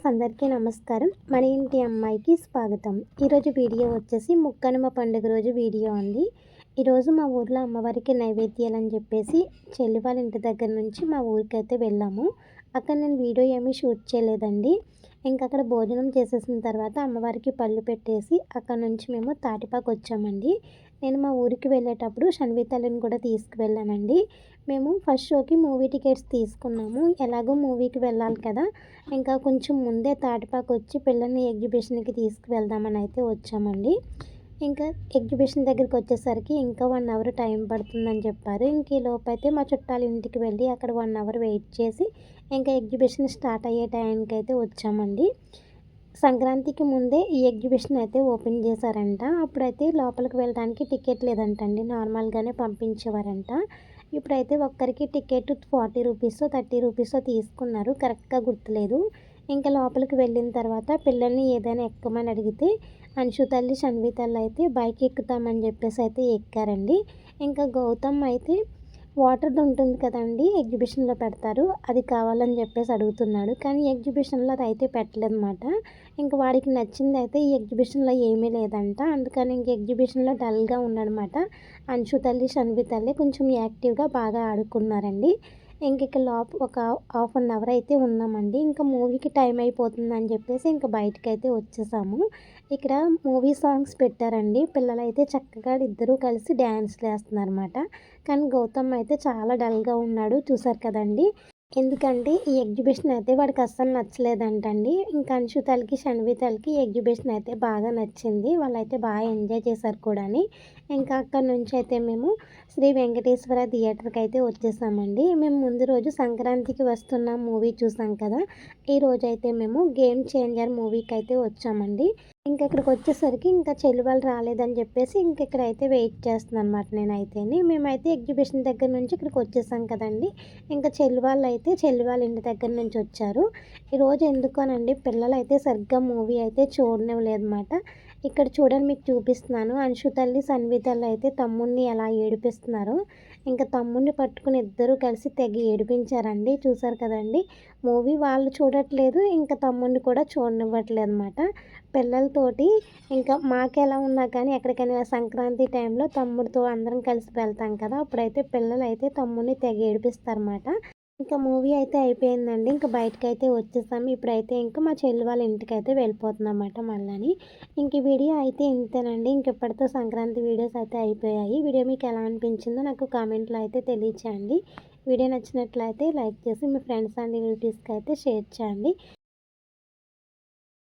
Friends అందరికీ నమస్కారం. మన ఇంటి అమ్మాయికి స్వాగతం. ఈరోజు వీడియో వచ్చేసి ముక్కనుమ పండుగ రోజు వీడియో అండి. ఈరోజు మా ఊర్లో అమ్మవారికి నైవేద్యాలు అని చెప్పేసి చెల్లి వాళ్ళ ఇంటి దగ్గర నుంచి మా ఊరికి అయితే వెళ్ళాము. అక్కడ నేను వీడియో ఏమీ షూట్ చేయలేదండి. ఇంకా అక్కడ భోజనం చేసేసిన తర్వాత అమ్మవారికి పళ్ళు పెట్టేసి అక్కడ నుంచి మేము తాటిపాకు వచ్చామండి. నేను మా ఊరికి వెళ్ళేటప్పుడు షణ్వితలను కూడా తీసుకువెళ్ళానండి. మేము ఫస్ట్ షోకి మూవీ టికెట్స్ తీసుకున్నాము. ఎలాగో మూవీకి వెళ్ళాలి కదా. ఇంకా కొంచెం ముందే తాటిపాకు వచ్చి పిల్లల్ని ఎగ్జిబిషన్కి తీసుకువెళ్దామని అయితే వచ్చామండి. ఇంకా ఎగ్జిబిషన్ దగ్గరికి వచ్చేసరికి ఇంకా వన్ అవర్ టైం పడుతుందని చెప్పారు. ఇంక ఈ లోపైతే మా చుట్టాల ఇంటికి వెళ్ళి అక్కడ వన్ అవర్ వెయిట్ చేసి ఇంకా ఎగ్జిబిషన్ స్టార్ట్ అయ్యే టైంకి అయితే వచ్చామండి. సంక్రాంతికి ముందే ఈ ఎగ్జిబిషన్ అయితే ఓపెన్ చేశారంట. అప్పుడైతే లోపలికి వెళ్ళడానికి టికెట్ లేదంటండి. నార్మల్గానే పంపించేవారంట. ఇప్పుడైతే ఒక్కరికి ticket forty rupees thirty rupees తీసుకున్నారు. కరెక్ట్గా గుర్తులేదు. ఇంకా లోపలికి వెళ్ళిన తర్వాత పిల్లల్ని ఏదైనా ఎక్కమని అడిగితే అంశు తల్లి షణ్వి తల్లి అయితే బైక్ ఎక్కుతామని చెప్పేసి అయితే ఎక్కారండి. ఇంకా గౌతమ్ అయితే వాటర్ ఉంటుంది కదండి ఎగ్జిబిషన్లో పెడతారు. అది కావాలని చెప్పేసి అడుగుతున్నాడు. కానీ ఎగ్జిబిషన్లో అది అయితే పెట్టలేదన్నమాట. ఇంక వాడికి నచ్చింది అయితే ఈ ఎగ్జిబిషన్లో ఏమీ లేదంట. అందుకని ఇంక ఎగ్జిబిషన్లో డల్గా ఉన్నాడనమాట అంశు తల్లి షన్వి తల్లి కొంచెం యాక్టివ్గా బాగా ఆడుకున్నారండి. ఇంక ఇక్కడ లోప ఒక హాఫ్ అన్ అవర్ అయితే ఉన్నామండి. ఇంకా మూవీకి టైం అయిపోతుంది అని చెప్పేసి ఇంకా బయటకు అయితే వచ్చేసాము. ఇక్కడ మూవీ సాంగ్స్ పెట్టారండి. పిల్లలు అయితే చక్కగా ఇద్దరూ కలిసి డ్యాన్స్లు వేస్తున్నారు అనమాట కానీ గౌతమ్ అయితే చాలా డల్గా ఉన్నాడు. చూసారు కదండి? ఎందుకంటే ఈ ఎగ్జిబిషన్ అయితే వాడికి అస్సలు నచ్చలేదంటండి. ఇంకా అంశుతలకి షణ్వితలకి ఎగ్జిబిషన్ అయితే బాగా నచ్చింది. వాళ్ళైతే బాగా ఎంజాయ్ చేశారు కూడా ఇంకా అక్కడ నుంచి అయితే మేము శ్రీ వెంకటేశ్వర థియేటర్కి అయితే వచ్చేసామండి. మేము ముందు రోజు సంక్రాంతికి వస్తున్న మూవీ చూసాం కదా. ఈ రోజు అయితే మేము గేమ్ చేంజర్ మూవీకి అయితే వచ్చామండి. ఇంకా ఇక్కడికి వచ్చేసరికి ఇంకా చెల్లి వాళ్ళు రాలేదని చెప్పేసి ఇంక ఇక్కడ అయితే వెయిట్ చేస్తున్నాను అనమాట నేనైతేని. మేమైతే ఎగ్జిబిషన్ దగ్గర నుంచి ఇక్కడికి వచ్చేసాం కదండి. ఇంకా చెల్లి వాళ్ళు అయితే చెల్లి వాళ్ళ ఇంటి దగ్గర నుంచి వచ్చారు. ఈరోజు ఎందుకోనండి? పిల్లలు అయితే సరిగ్గా మూవీ అయితే చూడనివ్వలేదన్నమాట. ఇక్కడ చూడండి మీకు చూపిస్తున్నాను. అంశు తల్లి సన్వి తల్లి అయితే తమ్ముడిని ఎలా ఏడిపిస్తున్నారు. ఇంకా తమ్ముడిని పట్టుకుని ఇద్దరు కలిసి తెగ ఏడిపించారండి. చూసారు కదండి. మూవీ వాళ్ళు చూడట్లేదు ఇంకా తమ్ముడిని కూడా చూడనివ్వట్లేదు అనమాట పిల్లలతోటి ఇంకా మాకెలా ఉన్నా కానీ ఎక్కడికైనా సంక్రాంతి టైంలో తమ్ముడితో అందరం కలిసి వెళ్తాం కదా. అప్పుడైతే పిల్లలు అయితే తమ్ముడిని తెగ ఏడిపిస్తారన్నమాట. ఇంకా మూవీ అయితే అయిపోయిందండి. ఇంకా బయటకు అయితే వచ్చేసాము. ఇప్పుడైతే ఇంకా మా చెల్లి వాళ్ళ ఇంటికి అయితే వెళ్ళిపోతున్నాం అన్నమాట మళ్ళీ ఇంక వీడియో అయితే ఇంతేనండి. ఇంకెప్పటితో సంక్రాంతి వీడియోస్ అయితే అయిపోయాయి. వీడియో మీకు ఎలా అనిపించిందో నాకు కామెంట్లో అయితే తెలియచేయండి. వీడియో నచ్చినట్లయితే లైక్ చేసి మీ ఫ్రెండ్స్ అండ్ రిలేటివ్స్కి అయితే షేర్ చేయండి.